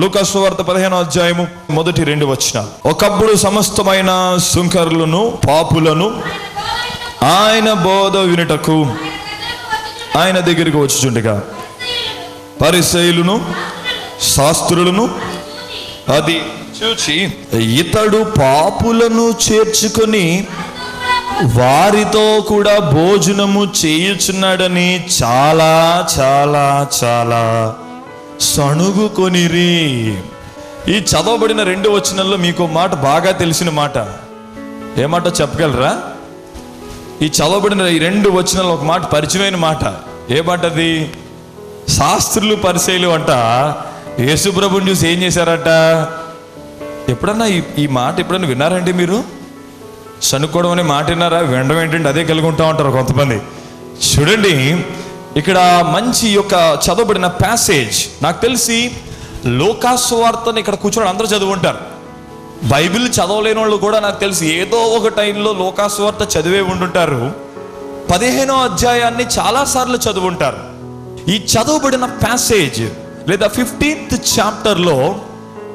లూకాసు పదిహేను అధ్యాయము మొదటి రెండు వచ్చిన ఒకప్పుడు సమస్తమైన సుంకరులను పాపులను ఆయన బోధ వినుటకు ఆయన దగ్గరికి వచ్చుచుండగా పరిశైలును శాస్త్రులను అది చూచి ఇతడు పాపులను చేర్చుకొని వారితో కూడా భోజనము చేయుచున్నాడని చాలా చాలా చాలా సణుగుకొనిరి. ఈ చదవబడిన రెండు వచనంలో మీకు మాట బాగా తెలిసిన మాట. ఏమాట చెప్పగలరా? ఈ చదవబడిన ఈ రెండు వచనాలు ఒక మాట పరిచయమైన మాట. ఏ మాట అది? శాస్త్రులు పరిశైలు అంట యేసుప్రభుని చూసి ఏం చేశారట? ఎప్పుడన్నా ఈ ఈ మాట ఎప్పుడన్నా విన్నారండి మీరు? సనుక్కోవడం అనే మాట విన్నారా? వినడం ఏంటంటే అదే కలిగి ఉంటా ఉంటారు కొంతమంది. చూడండి ఇక్కడ మంచి యొక్క చదవబడిన ప్యాసేజ్ నాకు తెలిసి లోకాసువార్తను ఇక్కడ కూర్చొని అందరూ చదువుంటారు. బైబిల్ చదవలేని వాళ్ళు కూడా నాకు తెలిసి ఏదో ఒక టైంలో లోకాసువార్త చదివే ఉండుంటారు. పదిహేనో అధ్యాయాన్ని చాలాసార్లు చదువుంటారు. ఈ చదవబడిన ప్యాసేజ్ లేదా ఫిఫ్టీన్త్ చాప్టర్లో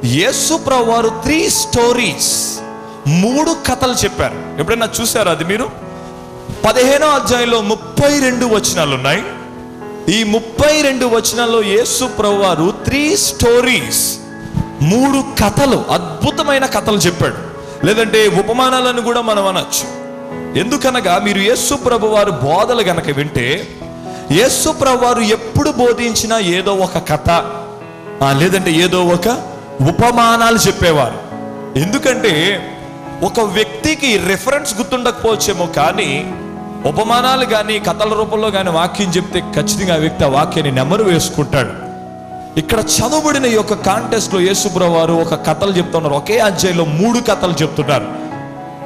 యేసు వారు త్రీ స్టోరీస్ మూడు కథలు చెప్పారు. ఎప్పుడైనా చూసారా అది మీరు? పదిహేనో అధ్యాయంలో ముప్పై రెండు వచనాలు ఉన్నాయి ఈ ముప్పై రెండు వచనాల్లో యేసు ప్రభువారు త్రీ స్టోరీస్ మూడు కథలు అద్భుతమైన కథలు చెప్పాడు. లేదంటే ఉపమానాలను కూడా మనం అనొచ్చు. ఎందుకనగా మీరు యేసు ప్రభు వారు బోధలు గనక వింటే యేసు ప్రభు వారు ఎప్పుడు బోధించినా ఏదో ఒక కథ లేదంటే ఏదో ఒక ఉపమానాలు చెప్పేవారు. ఎందుకంటే ఒక వ్యక్తికి రెఫరెన్స్ గుర్తుండకపోవచ్చేమో కానీ ఉపమానాలు కానీ కథల రూపంలో కానీ వాక్యం చెప్తే ఖచ్చితంగా ఆ వ్యక్తి ఆ వాక్యాన్ని నెమరు వేసుకుంటాడు. ఇక్కడ చదవబడిన ఈ యొక్క కాంటెస్ట్లో లో వారు ఒక కథలు చెప్తున్నారు. ఒకే అధ్యాయంలో మూడు కథలు చెప్తున్నారు.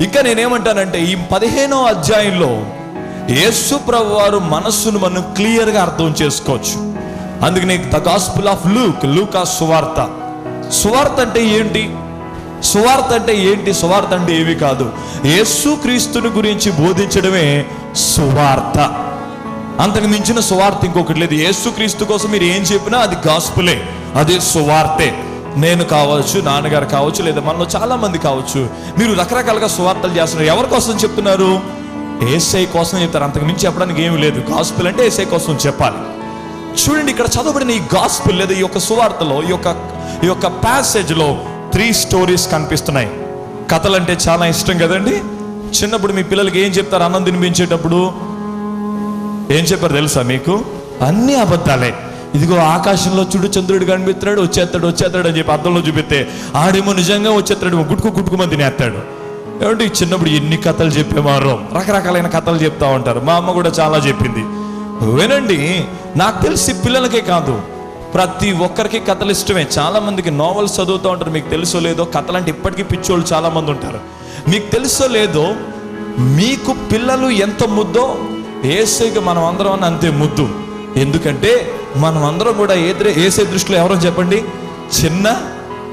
ఇంకా నేనేమంటానంటే ఈ పదిహేనో అధ్యాయంలో యేసుప్రభు వారు మనస్సును మనం క్లియర్గా అర్థం చేసుకోవచ్చు. అందుకని ద గాస్పుల్ ఆఫ్ లూక్ లూకా సువార్త. సువార్త అంటే ఏంటి? సువార్త అంటే ఏంటి? సువార్త అంటే ఏవి కాదు. యేసు క్రీస్తుని గురించి బోధించడమే సువార్త. అంతకు మించిన సువార్త ఇంకొకటి లేదు. యేసుక్రీస్తు కోసం మీరు ఏం చెప్పినా అది గాసుపులే. అది సువార్తే. నేను కావచ్చు నాన్నగారు కావచ్చు లేదా మనలో చాలా మంది కావచ్చు మీరు రకరకాలుగా సువార్తలు చేస్తున్నారు. ఎవరి కోసం చెప్తున్నారు? ఏసై కోసం చెప్తారు. అంతకు మించి చెప్పడానికి ఏమి లేదు. గాసుపుల్ అంటే ఏసై కోసం చెప్పాలి. చూడండి ఇక్కడ చదవబడిన ఈ గాస్పుల్ లేదా ఈ యొక్క సువార్తలో ఈ యొక్క ఈ యొక్క ప్యాసేజ్లో త్రీ స్టోరీస్ కనిపిస్తున్నాయి. కథలంటే చాలా ఇష్టం కదండి? చిన్నప్పుడు మీ పిల్లలకి ఏం చెప్తారు? అన్నం తినిపించేటప్పుడు? ఏం చెప్పారు తెలుసా మీకు? అన్ని అబద్ధాలే. ఇదిగో ఆకాశంలో చూడు చంద్రుడు కనిపిస్తున్నాడు వచ్చేస్తాడు వచ్చేస్తాడు అని చెప్పి అర్థంలో చూపిస్తే ఆడేమో నిజంగా వచ్చేస్తాడు గుట్టుకు గుట్టుకుమని తినేస్తాడు. ఏమంటే చిన్నప్పుడు ఎన్ని కథలు చెప్పేవారో? రకరకాలైన కథలు చెప్తా ఉంటారు. మా అమ్మ కూడా చాలా చెప్పింది. వినండి నాకు తెలిసి పిల్లలకే కాదు ప్రతి ఒక్కరికి కథలు ఇష్టమే. చాలా మందికి నావల్స్ చదువుతూ ఉంటారు మీకు తెలుసో లేదో కథలు అంటే ఇప్పటికీ పిచ్చోళ్ళు చాలా మంది ఉంటారు. మీకు తెలుసో లేదో మీకు పిల్లలు ఎంత ముద్దో ఏసైకి మనం అందరం అని అంతే ముద్దు. ఎందుకంటే మనం అందరం కూడా ఏదే ఏసై దృష్టిలో ఎవరో చెప్పండి? చిన్న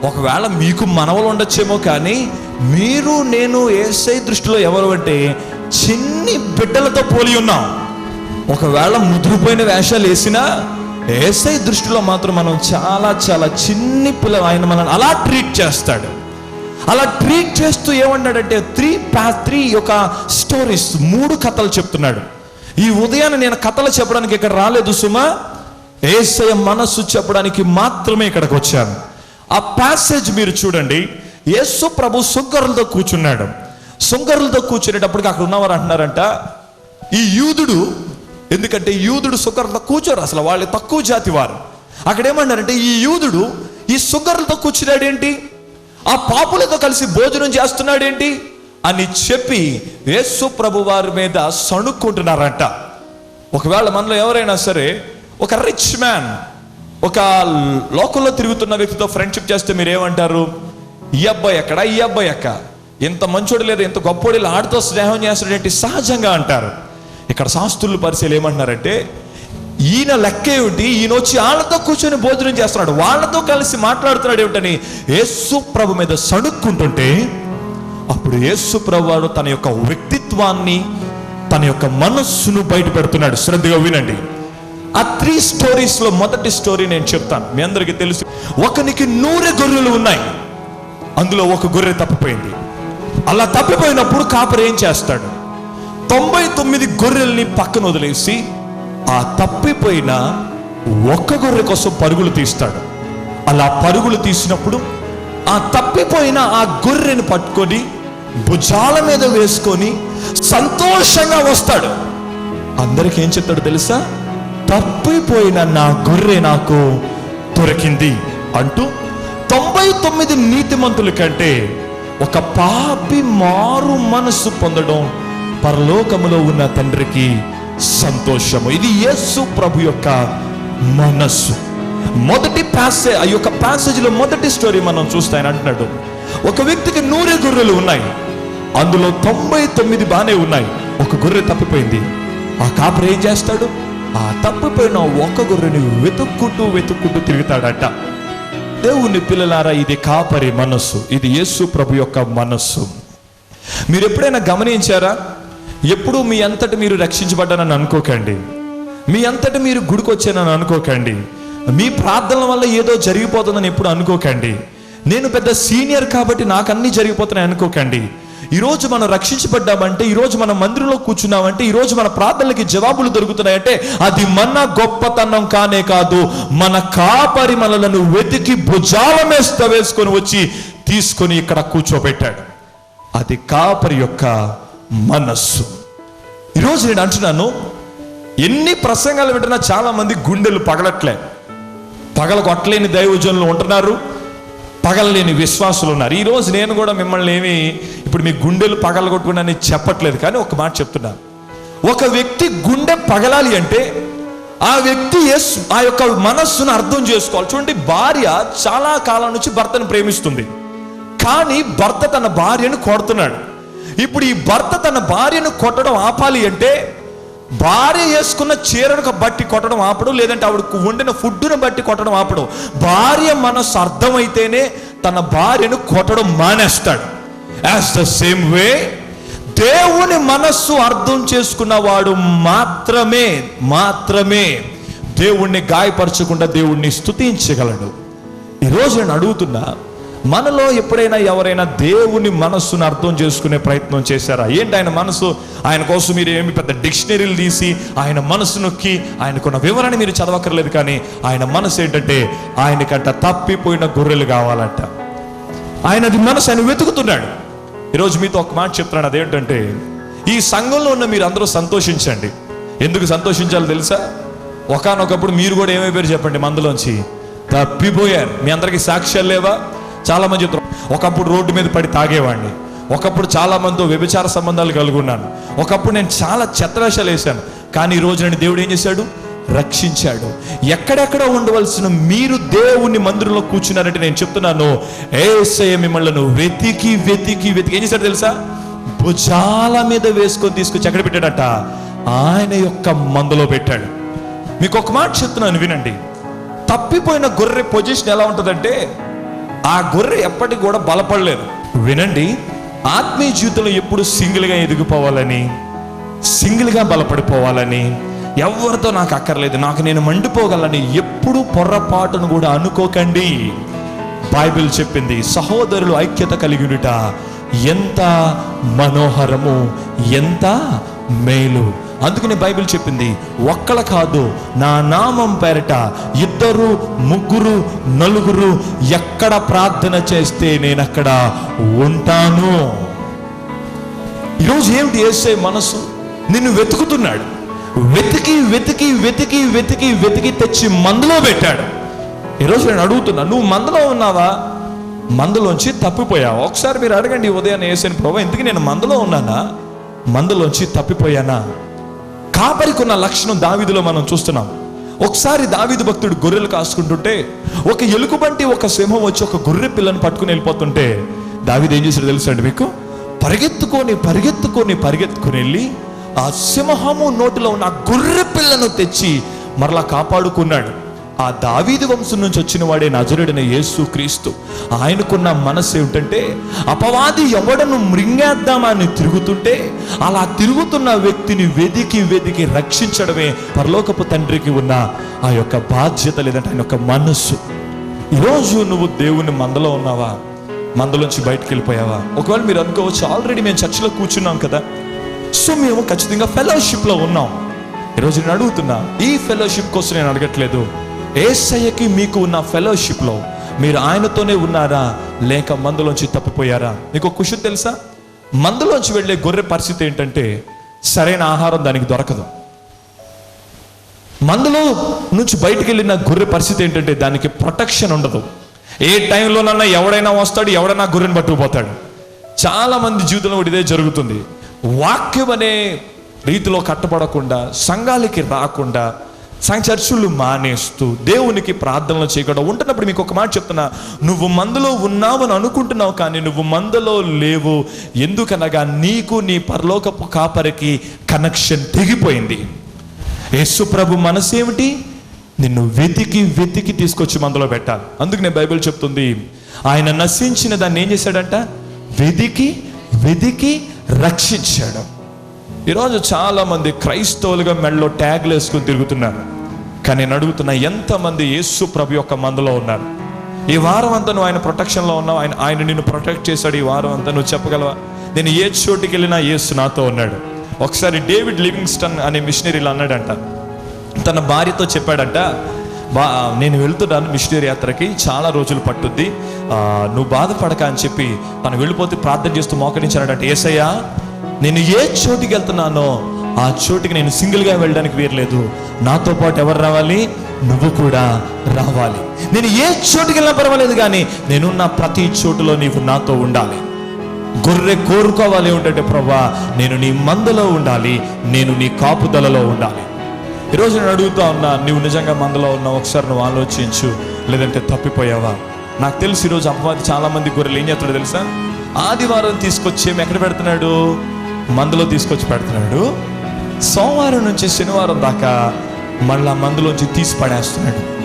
ఒకవేళ మీకు మనవలు ఉండొచ్చేమో కానీ మీరు నేను ఏసై దృష్టిలో ఎవరు అంటే చిన్ని బిడ్డలతో పోలి ఉన్నాం. ఒకవేళ ముదిరిపోయిన వేషాలు వేసినా ఏసై దృష్టిలో మాత్రం మనం చాలా చాలా చిన్ని పిల్లలు ఆయన మనల్ని అలా ట్రీట్ చేస్తాడు. అలా ట్రీట్ చేస్తూ ఏమన్నాడంటే త్రీ ప్యా త్రీ యొక్క స్టోరీస్ మూడు కథలు చెప్తున్నాడు. ఈ ఉదయాన్ని నేను కథలు చెప్పడానికి ఇక్కడ రాలేదు సుమా. ఏసయ మనస్సు చెప్పడానికి మాత్రమే ఇక్కడికి వచ్చాను. ఆ ప్యాసేజ్ మీరు చూడండి. యేసు ప్రభు సుంకరులతో కూర్చున్నాడు. సుంకరులతో కూర్చునేటప్పటికి అక్కడ ఉన్నవారు అంటున్నారంట ఈ యూదుడు ఎందుకంటే యూదుడు సుకర్లతో కూర్చోరు అసలు వాళ్ళు తక్కువ జాతి వారు. అక్కడ ఏమన్నారంటే ఈ యూదుడు ఈ సుకర్లతో కూర్చున్నాడు ఏంటి ఆ పాపులతో కలిసి భోజనం చేస్తున్నాడేంటి? అని చెప్పి యేసు ప్రభు వారి మీద సణుక్కుంటున్నారంట. ఒకవేళ మనలో ఎవరైనా సరే ఒక రిచ్ మ్యాన్ ఒక లోకంలో తిరుగుతున్న వ్యక్తితో ఫ్రెండ్షిప్ చేస్తే మీరు ఏమంటారు ఈ అబ్బాయి ఎక్కడ? ఈ అబ్బాయి ఎక్క ఇంత మంచోడు లేదు? ఇంత గొప్పోడు? ఆడితో స్నేహం చేస్తాడేంటి సహజంగా అంటారు. ఇక్కడ శాస్త్రులు పరిశీలి ఏమంటున్నారంటే ఈయన లెక్క ఏమిటి? ఈయన వచ్చి వాళ్ళతో కూర్చొని భోజనం చేస్తున్నాడు. వాళ్ళతో కలిసి మాట్లాడుతున్నాడు ఏమిటని యేసు ప్రభు మీద సణుక్కుంటుంటే అప్పుడు యేసు ప్రభు వారు తన యొక్క వ్యక్తిత్వాన్ని తన యొక్క మనస్సును బయట పెడుతున్నాడు. శ్రద్ధగా వినండి. ఆ త్రీ స్టోరీస్లో మొదటి స్టోరీ నేను చెప్తాను. మీ అందరికీ తెలుసు. ఒకనికి నూరె గొర్రెలు ఉన్నాయి. అందులో ఒక గొర్రె తప్పిపోయింది. అలా తప్పిపోయినప్పుడు కాపరి ఏం చేస్తాడు? తొంభై తొమ్మిది గొర్రెల్ని పక్కన వదిలేసి ఆ తప్పిపోయిన ఒక్క గొర్రె కోసం పరుగులు తీస్తాడు. అలా పరుగులు తీసినప్పుడు ఆ తప్పిపోయిన ఆ గొర్రెను పట్టుకొని భుజాల మీద వేసుకొని సంతోషంగా వస్తాడు. అందరికి ఏం చెప్తాడు తెలుసా? తప్పిపోయిన నా గొర్రె నాకు దొరికింది అంటూ తొంభై తొమ్మిది నీతిమంతుల కంటే ఒక పాపి మారు మనస్సు పొందడం పరలోకములో ఉన్న తండ్రికి సంతోషము. ఇది యేసు ప్రభు యొక్క మనస్సు. మొదటి ప్యాసే ఆ యొక్క ప్యాసేజ్లో మొదటి స్టోరీ మనం చూస్తే ఆయన అంటున్నాడు ఒక వ్యక్తికి నూరే గొర్రెలు ఉన్నాయి. అందులో తొంభై తొమ్మిది బాగానే ఉన్నాయి. ఒక గొర్రె తప్పిపోయింది. ఆ కాపరి ఏం చేస్తాడు? ఆ తప్పిపోయిన ఒక్క గొర్రెని వెతుక్కుంటూ వెతుక్కుంటూ తిరుగుతాడట. దేవుని పిల్లలారా ఇది కాపరి మనస్సు. ఇది యేసు ప్రభు యొక్క మనస్సు. మీరు ఎప్పుడైనా గమనించారా? ఎప్పుడు మీ అంతటి మీరు రక్షించబడ్డానని అనుకోకండి. మీ అంతటి మీరు గుడికొచ్చానని అనుకోకండి. మీ ప్రార్థనల వల్ల ఏదో జరిగిపోతుందని ఎప్పుడు అనుకోకండి. నేను పెద్ద సీనియర్ కాబట్టి నాకు అన్ని జరిగిపోతున్నాయి అనుకోకండి. ఈరోజు మనం రక్షించబడ్డామంటే ఈరోజు మన మందిరంలో కూర్చున్నామంటే ఈరోజు మన ప్రార్థనలకి జవాబులు దొరుకుతున్నాయంటే అది మన గొప్పతనం కానే కాదు. మన కాపరి మనలను వెతికి భుజాల మేస్త వేసుకొని వచ్చి తీసుకొని ఇక్కడ కూర్చోబెట్టాడు. అది కాపరి యొక్క మనస్సు. ఈరోజు నేను అంటున్నాను ఎన్ని ప్రసంగాలు వింటున్నా చాలా మంది గుండెలు పగలట్లే. పగల కొట్టలేని దైవజనులు ఉంటున్నారు పగలలేని విశ్వాసులు ఉన్నారు. ఈరోజు నేను కూడా మిమ్మల్ని ఏమి ఇప్పుడు మీ గుండెలు పగల చెప్పట్లేదు కానీ ఒక మాట చెప్తున్నా. ఒక వ్యక్తి గుండె పగలాలి అంటే ఆ వ్యక్తి యేసు ఆ యొక్క మనస్సును అర్థం చేసుకోవాలి. చూడండి భార్య చాలా కాలం నుంచి భర్తను ప్రేమిస్తుంది. కానీ భర్త తన భార్యను కొడుతున్నాడు ఇప్పుడు ఈ భర్త తన భార్యను కొట్టడం ఆపాలి అంటే భార్య వేసుకున్న చీరను బట్టి కొట్టడం ఆపడు లేదంటే ఆవిడకు వండిన ఫుడ్ను బట్టి కొట్టడం ఆపడు. భార్య మనస్సు అర్థమైతేనే తన భార్యను కొట్టడం మానేస్తాడు. యాజ్ ద సేమ్ వే దేవుని మనస్సు అర్థం చేసుకున్నవాడు మాత్రమే మాత్రమే దేవుణ్ణి గాయపరచకుండా దేవుణ్ణి స్తుతించగలడు. ఈరోజు నేను అడుగుతున్నా మనలో ఎప్పుడైనా ఎవరైనా దేవుని మనస్సును అర్థం చేసుకునే ప్రయత్నం చేశారా? ఏంటి ఆయన మనసు? ఆయన కోసం మీరు ఏమి పెద్ద డిక్షనరీలు తీసి ఆయన మనసు నొక్కి ఆయనకున్న వివరణ మీరు చదవక్కర్లేదు కానీ ఆయన మనసు ఏంటంటే ఆయనకంట తప్పిపోయిన గొర్రెలు కావాలంట. ఆయనది మనసు ఆయన వెతుకుతున్నాడు. ఈరోజు మీతో ఒక మాట చెప్తున్నాను. అదేంటంటే ఈ సంఘంలో ఉన్న మీరు అందరూ సంతోషించండి. ఎందుకు సంతోషించాలో తెలుసా? ఒకనొకప్పుడు మీరు కూడా ఏమైపోయారు చెప్పండి మందులోంచి? తప్పిపోయారు. మీ అందరికీ సాక్ష్యాలు లేవా? చాలా మంది చెప్తారు ఒకప్పుడు రోడ్డు మీద పడి తాగేవాడిని ఒకప్పుడు చాలా మందితో వ్యభిచార సంబంధాలు కలిగి ఉన్నాను ఒకప్పుడు నేను చాలా చెత్తవేషాలు వేశాను కానీ ఈ రోజు నేను దేవుడు ఏం చేశాడు? రక్షించాడు. ఎక్కడెక్కడ ఉండవలసిన మీరు దేవుని మందిరంలో కూర్చున్నారంటే నేను చెప్తున్నాను ఏసయ మిమ్మల్ని వెతికి వెతికి వెతికి. ఏం చేశాడు తెలుసా? భుజాల మీద వేసుకొని తీసుకొచ్చి ఎక్కడ పెట్టాడట? ఆయన యొక్క మందులో పెట్టాడు. మీకు ఒక మాట చెప్తున్నాను వినండి. తప్పిపోయిన గొర్రె పొజిషన్ ఎలా ఉంటుందంటే ఆ గొర్రె ఎప్పటికి కూడా బలపడలేదు. వినండి. ఆత్మీయ జీవితంలో ఎప్పుడు సింగిల్గా ఎదిగిపోవాలని సింగిల్గా బలపడిపోవాలని ఎవరితో నాకు అక్కర్లేదు నాకు నేను మండిపోగలని ఎప్పుడు పొర్రపాటును కూడా అనుకోకండి. బైబిల్ చెప్పింది సహోదరులు ఐక్యత కలిగినట ఎంత మనోహరము ఎంత మేలు. అందుకని బైబిల్ చెప్పింది ఒక్కల కాదు నా నామం పేరట ఇద్దరు ముగ్గురు నలుగురు ఎక్కడ ప్రార్థన చేస్తే నేను అక్కడ ఉంటాను. ఈరోజు ఏమిటి వేసే మనసు? నిన్ను వెతుకుతున్నాడు. వెతికి వెతికి వెతికి వెతికి వెతికి తెచ్చి మందులో పెట్టాడు. ఈరోజు నేను అడుగుతున్నా నువ్వు మందులో ఉన్నావా? మందులోంచి తప్పిపోయావా? ఒకసారి మీరు అడగండి ఉదయాన్నే వేసాను ప్రభావ ఇంతకీ నేను మందులో ఉన్నానా? మందులోంచి తప్పిపోయానా? కాపరికున్న లక్షణం దావిదిలో మనం చూస్తున్నాం. ఒకసారి దావిదు భక్తుడు గొర్రెలు కాసుకుంటుంటే ఒక ఎలుగుబంటి ఒక సింహం వచ్చి ఒక గొర్రె పిల్లను పట్టుకుని వెళ్ళిపోతుంటే దావిది ఏం చేశాడు తెలుసా అండి మీకు? పరిగెత్తుకొని పరిగెత్తుకొని పరిగెత్తుకొని వెళ్ళి ఆ సింహము నోటిలో ఉన్న గొర్రె పిల్లను తెచ్చి మరలా కాపాడుకున్నాడు. ఆ దావీదు వంశం నుంచి వచ్చిన వాడే నజరుడిన యేసు క్రీస్తు. ఆయనకున్న మనసు ఏమిటంటే అపవాది ఎవడను మృంగేద్దామని తిరుగుతుంటే అలా తిరుగుతున్న వ్యక్తిని వెదికి వెదికి రక్షించడమే పరలోకపు తండ్రికి ఉన్న ఆ యొక్క బాధ్యత లేదంటే ఆయన యొక్క మనస్సు. ఈరోజు నువ్వు దేవుని మందలో ఉన్నావా? మందలోంచి బయటకు వెళ్ళిపోయావా? ఒకవేళ మీరు అనుకోవచ్చు ఆల్రెడీ మేము చర్చిలో కూర్చున్నాం కదా. సో మేము ఖచ్చితంగా ఫెలోషిప్లో ఉన్నాం. ఈరోజు నేను అడుగుతున్నా ఈ ఫెలోషిప్ కోసం నేను అడగట్లేదు. ఏసయ్యకి మీకు ఉన్న ఫెలోషిప్లో మీరు ఆయనతోనే ఉన్నారా? లేక మందులోంచి తప్పిపోయారా? మీకు ఒక తెలుసా? మందులోంచి వెళ్ళే గొర్రె పరిస్థితి ఏంటంటే సరైన ఆహారం దానికి దొరకదు. మందులో నుంచి బయటికి వెళ్ళిన గొర్రె పరిస్థితి ఏంటంటే దానికి ప్రొటెక్షన్ ఉండదు. ఏ టైంలోనన్నా ఎవడైనా వస్తాడు ఎవడైనా గొర్రెని పట్టుకుపోతాడు. చాలా మంది జీవితంలో ఇదే జరుగుతుంది. వాక్యం అనే రీతిలో కట్టబడకుండా సంఘాలకి రాకుండా సాయం చర్చలు మానేస్తూ దేవునికి ప్రార్థనలు చేయకుండా ఉంటున్నప్పుడు మీకు ఒక మాట చెప్తున్నా. నువ్వు మందులో ఉన్నావని అనుకుంటున్నావు కానీ నువ్వు మందులో లేవు. ఎందుకనగా నీకు నీ పరలోకపు కాపరికి కనెక్షన్ తెగిపోయింది. యేసు ప్రభు మనసు ఏమిటి నిన్ను వెతికి వెతికి తీసుకొచ్చి మందులో పెట్టాలి. అందుకు నేను బైబిల్ చెప్తుంది. ఆయన నశించిన దాన్ని ఏం చేశాడంట? వెతికి వెతికి రక్షించాడు. ఈరోజు చాలామంది క్రైస్తవులుగా మెడలో ట్యాగ్లు వేసుకుని తిరుగుతున్నారు. కానీ నేను అడుగుతున్నా ఎంతమంది యేసు ప్రభు యొక్క మందులో ఉన్నారు? ఈ వారం అంతా నువ్వు ఆయన ప్రొటెక్షన్లో ఉన్నావు? ఆయన ఆయన నిన్ను ప్రొటెక్ట్ చేశాడు ఈ వారం అంతా. నువ్వు చెప్పగలవా? నేను ఏ చోటికి వెళ్ళినా యేసు నాతో ఉన్నాడు. ఒకసారి డేవిడ్ లివింగ్స్టన్ అనే మిషనరీలు అన్నాడంట. తన భార్యతో చెప్పాడంట బా నేను వెళ్తున్నాను మిషనరీ యాత్రకి చాలా రోజులు పట్టుద్ది. నువ్వు బాధపడక అని చెప్పి తను వెళ్ళిపోతే ప్రార్థన చేస్తూ మోకరించాడంట. ఏసయ్యా నేను ఏ చోటికి వెళ్తున్నానో ఆ చోటికి నేను సింగిల్గా వెళ్ళడానికి వీరలేదు. నాతో పాటు ఎవరు రావాలి? నువ్వు కూడా రావాలి. నేను ఏ చోటుకి వెళ్ళినా పర్వాలేదు కానీ నేనున్న ప్రతి చోటులో నీవు నాతో ఉండాలి. గొర్రె కోరుకోవాలి ఏంటంటే ప్రభా నేను నీ మందలో ఉండాలి. నేను నీ కాపుదలలో ఉండాలి. ఈరోజు నేను అడుగుతా ఉన్నా నువ్వు నిజంగా మందలో ఉన్నావు ఒకసారి నువ్వు ఆలోచించు. లేదంటే తప్పిపోయావా? నాకు తెలుసు ఈరోజు అపవాది చాలా మంది గొర్రెలు ఏం చేస్తాడు తెలుసా? ఆదివారం తీసుకొచ్చి ఏమి ఎక్కడ పెడుతున్నాడు? మందులో తీసుకొచ్చి పెడుతున్నాడు. సోమవారం నుంచి శనివారం దాకా మళ్ళా మందులోంచి తీసి పడేస్తున్నాడు.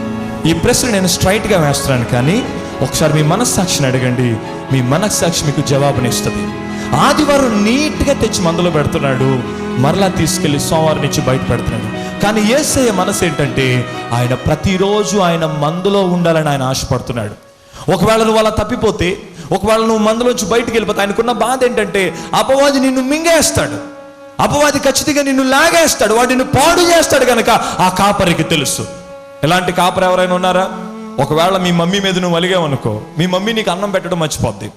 ఈ ప్రశ్న నేను స్ట్రైట్గా వేస్తున్నాను కానీ ఒకసారి మీ మనస్సాక్షిని అడగండి. మీ మనస్సాక్షి మీకు జవాబునిస్తుంది. ఆదివారం నీట్గా తెచ్చి మందులో పెడుతున్నాడు. మరలా తీసుకెళ్ళి సోమవారం నుంచి బయట పెడుతున్నాడు. కానీ ఏసయ్య మనసు ఏంటంటే ఆయన ప్రతిరోజు ఆయన మందులో ఉండాలని ఆయన ఆశపడుతున్నాడు. ఒకవేళ నువ్వు అలా తప్పిపోతే ఒకవేళ నువ్వు మందులోంచి బయటికి వెళ్ళిపోతే ఆయనకున్న బాధ ఏంటంటే అపవాది నిన్ను మింగేస్తాడు. అపవాది ఖచ్చితంగా నిన్ను లాగేస్తాడు. వాడు నిన్ను పాడు చేస్తాడు కనుక ఆ కాపరికి తెలుసు. ఎలాంటి కాపరి ఎవరైనా ఉన్నారా? ఒకవేళ మీ మమ్మీ మీద నువ్వు అలిగావనుకో మీ మమ్మీ నీకు అన్నం పెట్టడం మర్చిపోద్ది.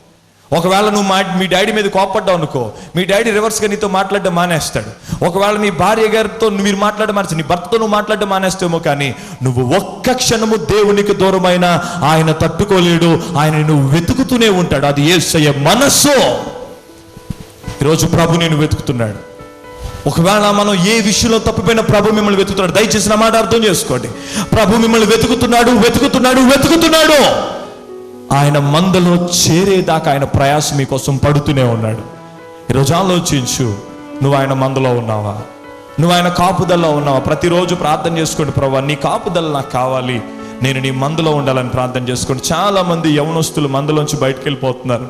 ఒకవేళ నువ్వు మా మీ డాడీ మీద కోపడ్డావు అనుకో మీ డాడీ రివర్స్గా నీతో మాట్లాడడం మానేస్తాడు. ఒకవేళ మీ భార్య గారితో మీరు మాట్లాడడం మానేసి నీ భర్తతో నువ్వు మాట్లాడడం మానేస్తావేమో కానీ నువ్వు ఒక్క క్షణము దేవునికి దూరమైన ఆయన తట్టుకోలేడు ఆయన నువ్వు వెతుకుతూనే ఉంటాడు. అది ఏసయ్య మనస్సు. ఈరోజు ప్రభు నేను వెతుకుతున్నాడు. ఒకవేళ మనం ఏ విషయంలో తప్పిపోయిన ప్రభు మిమ్మల్ని వెతుకుతున్నాడు. దయచేసి నా మాట అర్థం చేసుకోండి. ప్రభు మిమ్మల్ని వెతుకుతున్నాడు వెతుకుతున్నాడు వెతుకుతున్నాడు. ఆయన మందలో చేరేదాకా ఆయన ప్రయాసం మీకోసం పడుతూనే ఉన్నాడు. ఈరోజు ఆలోచించు నువ్వు ఆయన మందలో ఉన్నావా? నువ్వు ఆయన కాపుదల్లో ఉన్నావా? ప్రతిరోజు ప్రార్థన చేసుకోండి ప్రభా నీ కాపుదల నాకు కావాలి. నేను నీ మందులో ఉండాలని ప్రార్థన చేసుకోండి చాలా మంది యవనస్తులు మందులోంచి బయటకు వెళ్ళిపోతున్నారు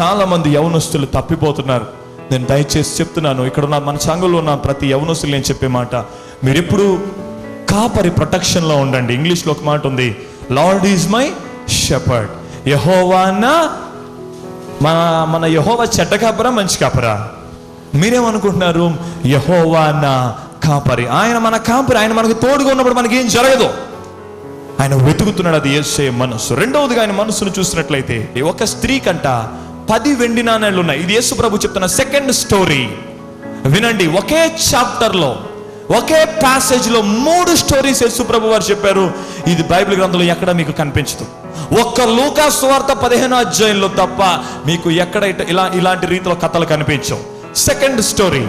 చాలా మంది యవనస్తులు తప్పిపోతున్నారు. నేను దయచేసి చెప్తున్నాను ఇక్కడ ఉన్న మన సంఘంలో ఉన్న ప్రతి యవనస్తులు నేను చెప్పే మాట మీరు ఎప్పుడు కాపరి ప్రొటెక్షన్లో ఉండండి. ఇంగ్లీష్లో ఒక మాట ఉంది లార్డ్ ఈజ్ మై షెపర్డ్. యహోవాన మన మన యహోవ చెడ్డ కాపరా మంచి కాపరా? మీరేమనుకుంటున్నారు? యహోవాన కాపరి. ఆయన మన కాపరి ఆయన మనకు తోడుగా ఉన్నప్పుడు మనకి ఏం జరగదు. ఆయన వెతుకుతున్నాడు అది ఏసే మనసు రెండవదిగా ఆయన మనసును చూసినట్లయితే ఒక స్త్రీ కంట పది వెండి నాణ్యాలు ఉన్నాయి. ఇది యేసు ప్రభు చెప్తున్న సెకండ్ స్టోరీ వినండి ఒకే చాప్టర్లో ఒకే ప్యాసేజ్లో లో మూడు స్టోరీస్ యేసు ప్రభు వారు చెప్పారు. ఇది బైబిల్ గ్రంథంలో ఎక్కడ మీకు కనిపించదు. ఒక్క లూకా సువార్త పదిహేను అధ్యాయంలో తప్ప మీకు ఎక్కడ ఇలా ఇలాంటి రీతిలో కథలు కనిపించవు. సెకండ్ స్టోరీ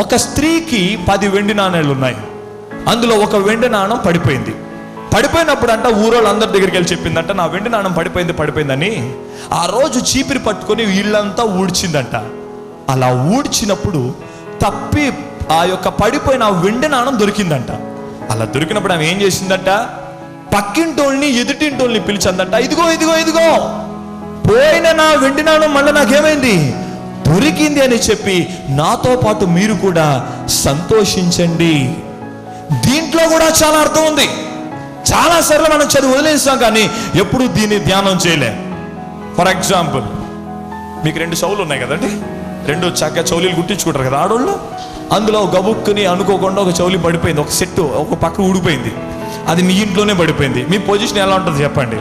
ఒక స్త్రీకి పది వెండి నాణేలు ఉన్నాయి. అందులో ఒక వెండి నాణం పడిపోయింది. పడిపోయినప్పుడు అంట ఊరోళ్ళు అందరి దగ్గరికి వెళ్ళి చెప్పిందంట నా వెండి నాణం పడిపోయింది పడిపోయిందని. ఆ రోజు చీపిరి పట్టుకొని వీళ్ళంతా ఊడ్చిందంట. అలా ఊడ్చినప్పుడు తప్పి ఆ యొక్క పడిపోయిన ఆ వెండి నాణం దొరికిందంట. అలా దొరికినప్పుడు ఆమె ఏం చేసిందంట? పక్కింటోళ్ళని ఎదుటింటోళ్ళని పిలిచిందంట. ఇదిగో ఇదిగో ఇదిగో. పోయిన నా వెండినాను మళ్ళీ నాకేమైంది? దొరికింది అని చెప్పి నాతో పాటు మీరు కూడా సంతోషించండి. దీంట్లో కూడా చాలా అర్థం ఉంది. చాలా సార్లు మనం చదివి వదిలేస్తాం కానీ ఎప్పుడు దీన్ని ధ్యానం చేయలేం. ఫర్ ఎగ్జాంపుల్ మీకు రెండు చెవులు ఉన్నాయి కదండి? రెండు చక్క చౌలీలు గుట్టించుకుంటారు కదా ఆడోళ్ళు? అందులో గబుక్కుని అనుకోకుండా ఒక చౌలి పడిపోయింది. ఒక సెట్ ఒక పక్క ఊడిపోయింది. అది మీ ఇంట్లోనే పడిపోయింది. మీ పొజిషన్ ఎలా ఉంటుంది చెప్పండి.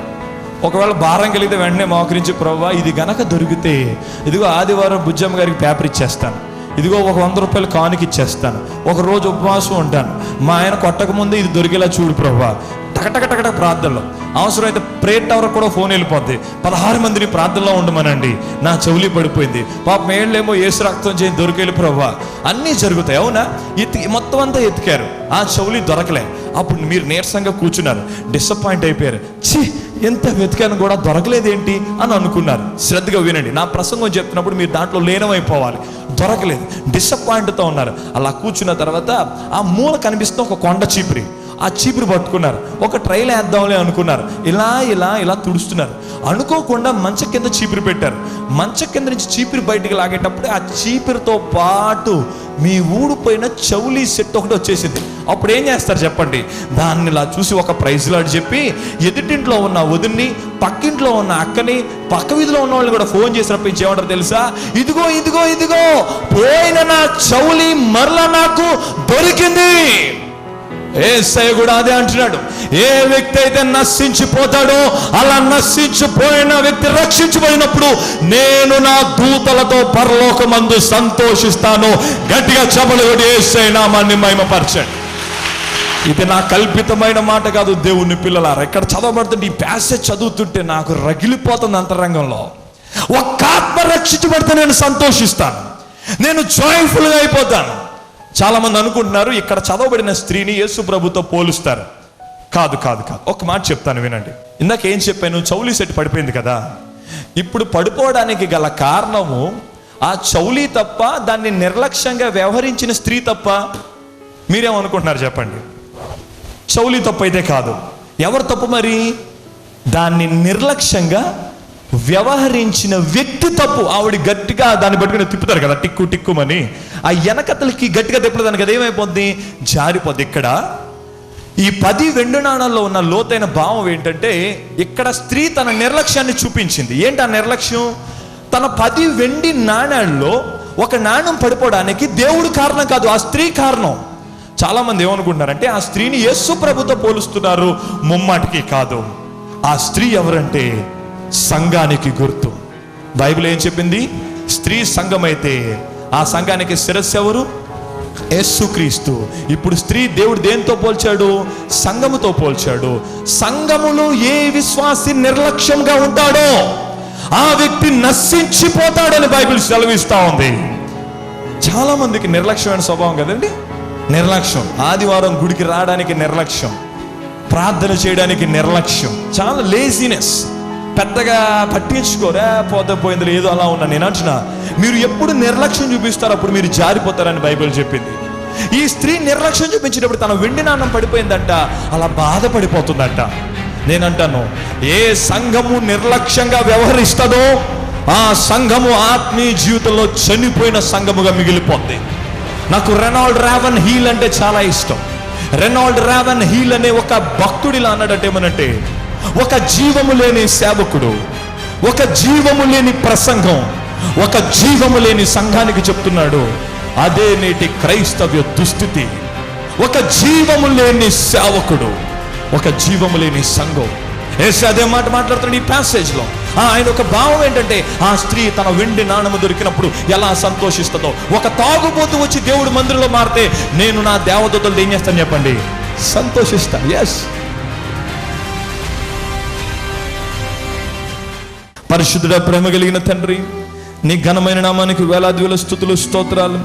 ఒకవేళ భారం కలిగితే వెంటనే మోకరించి ప్రవ్వా ఇది గనక దొరికితే ఇదిగో ఆదివారం బుజ్జమ్మ గారికి పేపర్ ఇచ్చేస్తాను. ఇదిగో ఒక వంద రూపాయలు కానుక ఇచ్చేస్తాను. ఒక రోజు ఉపవాసం ఉంటాను. మా ఆయన కొట్టకముందే ఇది దొరికేలా చూడు ప్రభా టకటకటకట ప్రార్థనలో. అవసరమైతే ప్రేట్ టవర్ కూడా ఫోన్ వెళ్ళిపోద్ది. పదహారు మందిని ప్రార్థనలో ఉండమనండి. నా చెవులి పడిపోయింది. పాప ఏళ్ళేమో ఏసు రక్తం చేయి దొరికేళ్ళు ప్రభా అన్నీ జరుగుతాయి అవునా? ఎత్తి మొత్తం అంతా ఎతికారు. ఆ చెవులి దొరకలే. అప్పుడు మీరు నీరసంగా కూర్చున్నారు. డిసప్పాయింట్ అయిపోయారు. ఛీ ఎంత వెతికాను కూడా దొరకలేదేంటి అని అనుకున్నారు. శ్రద్ధగా వినండి. నా ప్రసంగం చెప్తున్నప్పుడు మీరు దాంట్లో లీనమైపోవాలి. దొరకలేదు. డిసప్పాయింట్తో ఉన్నారు. అలా కూర్చున్న తర్వాత ఆ మూల కనిపిస్తున్న ఒక కొండ చీపిరి. ఆ చీపురు పట్టుకున్నారు. ఒక ట్రైల్ వేద్దాంలే అనుకున్నారు. ఇలా ఇలా ఇలా తుడుస్తున్నారు. అనుకోకుండా మంచ కింద చీపురు పెట్టారు. మంచ కింద నుంచి చీపురు బయటికి లాగేటప్పుడు ఆ చీపురుతో పాటు మీ ఊడిపోయిన చౌలీ సెట్ ఒకటి వచ్చేసింది. అప్పుడు ఏం చేస్తారు చెప్పండి? దాన్ని ఇలా చూసి ఒక ప్రైజ్ లాడు చెప్పి ఎదుటింట్లో ఉన్న వదిన్ని పక్కింట్లో ఉన్న అక్కని పక్క వీధిలో ఉన్న వాళ్ళు కూడా ఫోన్ చేసినప్పుడు ఏమంటారు తెలుసా? ఇదిగో ఇదిగో ఇదిగో పోయిన నా చౌలి మరలా నాకు దొరికింది. ఏసయ్య కూడా అదే అంటున్నాడు. ఏ వ్యక్తి అయితే నశించిపోతాడో అలా నశించిపోయిన వ్యక్తి రక్షించిపోయినప్పుడు నేను నా దూతలతో పరలోకమందు సంతోషిస్తాను. గట్టిగా చెప్పలు కొట్టి ఏసై నామాన్ని మహిమపరచండి. ఇది నా కల్పితమైన మాట కాదు దేవుని పిల్లలారా. ఇక్కడ చదవబడుతుంటే ఈ ప్యాసేజ్ చదువుతుంటే నాకు రగిలిపోతుంది అంతరంగంలో. ఒక్క ఆత్మ రక్షించబడితే నేను సంతోషిస్తాను. నేను జాయ్ఫుల్గా అయిపోతాను. చాలా మంది అనుకుంటున్నారు ఇక్కడ చదవబడిన స్త్రీని యేసు ప్రభుతో పోలుస్తారు. కాదు కాదు కాదు. ఒక మాట చెప్తాను వినండి. ఇందాక ఏం చెప్పాను? చౌలీ సెట్ పడిపోయింది కదా. ఇప్పుడు పడిపోవడానికి గల కారణము ఆ చౌలీ తప్ప దాన్ని నిర్లక్ష్యంగా వ్యవహరించిన స్త్రీ తప్ప మీరేమనుకుంటున్నారు చెప్పండి? చౌలీ తప్పు అయితే కాదు. ఎవరు తప్పు మరి? దాన్ని నిర్లక్ష్యంగా వ్యవహరించిన వ్యక్తి తప్పు. ఆవిడ గట్టిగా దాన్ని పట్టుకుని తిప్పుతారు కదా టిక్కు టిక్కుమని. ఆ వెనకతలకి గట్టిగా తిప్పడం దానికి అదేమైపోద్ది? జారిపోద్ది. ఇక్కడ ఈ పది వెండి నాణాల్లో ఉన్న లోతైన భావం ఏంటంటే ఇక్కడ స్త్రీ తన నిర్లక్ష్యాన్ని చూపించింది. ఏంటి ఆ నిర్లక్ష్యం? తన పది వెండి నాణాల్లో ఒక నాణం పడిపోవడానికి దేవుడు కారణం కాదు ఆ స్త్రీ కారణం. చాలా మంది ఏమనుకుంటున్నారంటే ఆ స్త్రీని యేసు ప్రభుతో పోలుస్తున్నారు ముమ్మాటికి కాదు. ఆ స్త్రీ ఎవరంటే సంఘానికి గుర్తు. బైబిల్ ఏం చెప్పింది? స్త్రీ సంఘం అయితే ఆ సంఘానికి శిరస్సు ఎవరు? యేసుక్రీస్తు ఇప్పుడు స్త్రీ దేవుడు దేంతో పోల్చాడు? సంఘముతో పోల్చాడు. సంఘములో ఏ విశ్వాసి నిర్లక్ష్యంగా ఉంటాడో ఆ వ్యక్తి నశించిపోతాడని బైబిల్ సెలవిస్తా ఉంది. చాలా మందికి నిర్లక్ష్యమైన స్వభావం కదండి? నిర్లక్ష్యం. ఆదివారం గుడికి రావడానికి నిర్లక్ష్యం. ప్రార్థన చేయడానికి నిర్లక్ష్యం. చాలా లేజినెస్ పెద్దగా పట్టించుకోరా పోతే పోయింది ఏదో అలా ఉన్నా. నేను అంటున్నా మీరు ఎప్పుడు నిర్లక్ష్యం చూపిస్తారో అప్పుడు మీరు జారిపోతారని బైబిల్ చెప్పింది. ఈ స్త్రీ నిర్లక్ష్యం చూపించేటప్పుడు తన వెండి నాన్నం పడిపోయిందంట అలా బాధపడిపోతుందంట. నేనంటాను ఏ సంఘము నిర్లక్ష్యంగా వ్యవహరిస్తుందో ఆ సంఘము ఆత్మీయ జీవితంలో చనిపోయిన సంఘముగా మిగిలిపోద్ది. నాకు రెనాల్డ్ రావన్ హీల్ అంటే చాలా ఇష్టం. రెనాల్డ్ రావన్ హీల్ అనే ఒక భక్తుడిలా అన్నాడంటే ఏమనంటే ఒక జీవము లేని సేవకుడు ఒక జీవము లేని ప్రసంగం ఒక జీవము లేని సంఘానికి చెప్తున్నాడు అదే నేటి క్రైస్తవ్య దుస్థితి. ఒక జీవము లేని సేవకుడు ఒక జీవము లేని సంఘం. ఏసే అదే మాట మాట్లాడుతున్నాడు ఈ ప్యాసేజ్లో ఆ, ఆయన ఒక భావం ఏంటంటే ఆ స్త్రీ తన వెండి నాణము దొరికినప్పుడు ఎలా సంతోషిస్తుందో. ఒక తాగుబోతు వచ్చి దేవుడు మందిరంలో మారితే నేను నా దేవదూతలు ఏం చేస్తాను చెప్పండి? సంతోషిస్తాను. ఎస్ పరిశుద్ధుడ ప్రేమ కలిగిన తండ్రి నీ ఘనమైన నామానికి వేలాది వేల స్థుతులు స్తోత్రాలు.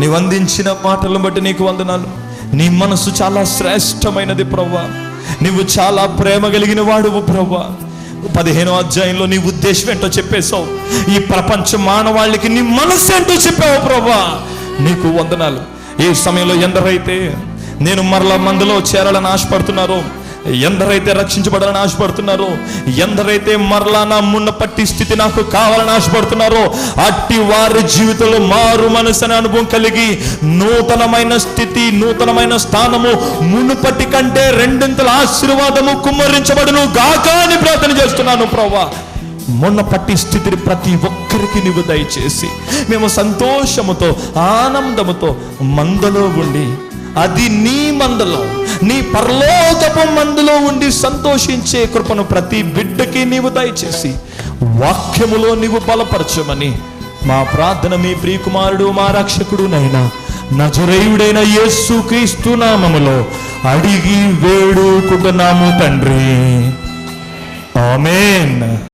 నీవు అందించిన మాటలను బట్టి నీకు వందనాలు. నీ మనసు చాలా శ్రేష్టమైనది ప్రవ్వా. నీవు చాలా ప్రేమ కలిగిన వాడువు ప్రవ్వా. పదిహేనో అధ్యాయంలో నీ ఉద్దేశం ఏంటో చెప్పేశావు. ఈ ప్రపంచ మానవాళికి నీ మనసు ఏంటో చెప్పావు ప్రవ్వా. నీకు వందనాలు. ఈ సమయంలో ఎందరైతే నేను మరలా మందులో చేరాలని ఆశపడుతున్నారో ఎందరైతే రక్షించబడాలని ఆశపడుతున్నారో ఎందరైతే మరలా నా మున్నపట్టి స్థితి నాకు కావాలని ఆశపడుతున్నారో అట్టి వారి జీవితంలో మారు మనసు అనే అనుభవం కలిగి నూతనమైన స్థితి నూతనమైన స్థానము మునుపటి కంటే రెండింతల ఆశీర్వాదము కుమ్మరించబడును గాక అని ప్రార్థన చేస్తున్నాను ప్రవ్వా. మొన్న పట్టి స్థితిని ప్రతి ఒక్కరికి నీవు దయచేసి మేము సంతోషముతో ఆనందముతో మందలో ఉండి అది నీ మందలో నీ పరలోకపు మందులో ఉండి సంతోషించే కృపను ప్రతి బిడ్డకి నీవు దయచేసి వాక్యములో నీవు బలపరచమని మా ప్రార్థన మీ ప్రియకుమారుడు మా రక్షకుడు నైనా నజరేయుడైన యేసు క్రీస్తు నామములో అడిగి వేడుకుంటున్నాము తండ్రి. ఆమెన్.